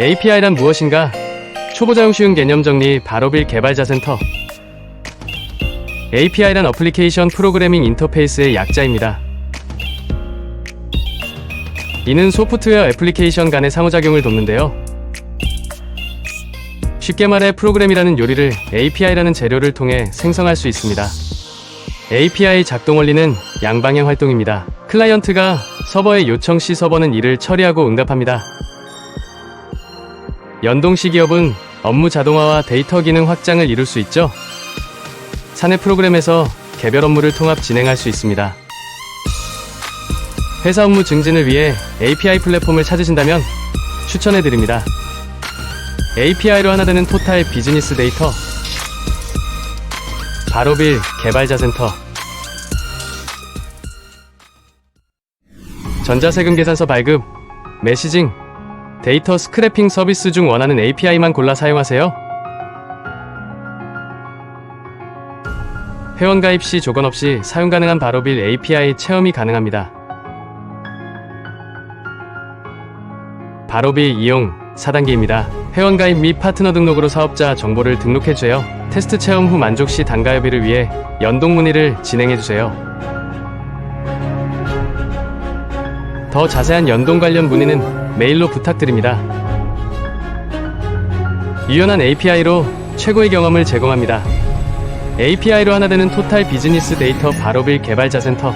API란 무엇인가? 초보자용 쉬운 개념 정리 바로빌 개발자 센터. API란 어플리케이션 프로그래밍 인터페이스의 약자입니다. 이는 소프트웨어 애플리케이션 간의 상호작용을 돕는데요. 쉽게 말해 프로그램이라는 요리를 API라는 재료를 통해 생성할 수 있습니다. API 작동 원리는 양방향 활동입니다. 클라이언트가 서버에 요청 시 서버는 이를 처리하고 응답합니다. 연동식 기업은 업무 자동화와 데이터 기능 확장을 이룰 수 있죠. 사내 프로그램에서 개별 업무를 통합 진행할 수 있습니다. 회사 업무 증진을 위해 API 플랫폼을 찾으신다면 추천해 드립니다. API로 하나 되는 토탈 비즈니스 데이터 바로빌 개발자 센터 전자세금 계산서 발급 메시징 데이터 스크래핑 서비스 중 원하는 API만 골라 사용하세요. 회원 가입 시 조건 없이 사용 가능한 바로빌 API 체험이 가능합니다. 바로빌 이용 4단계입니다. 회원 가입 및 파트너 등록으로 사업자 정보를 등록해주세요. 테스트 체험 후 만족 시 단가협의를 위해 연동 문의를 진행해주세요. 더 자세한 연동 관련 문의는 메일로 부탁드립니다. 유연한 API로 최고의 경험을 제공합니다. API로 하나 되는 토탈 비즈니스 데이터 바로빌 개발자 센터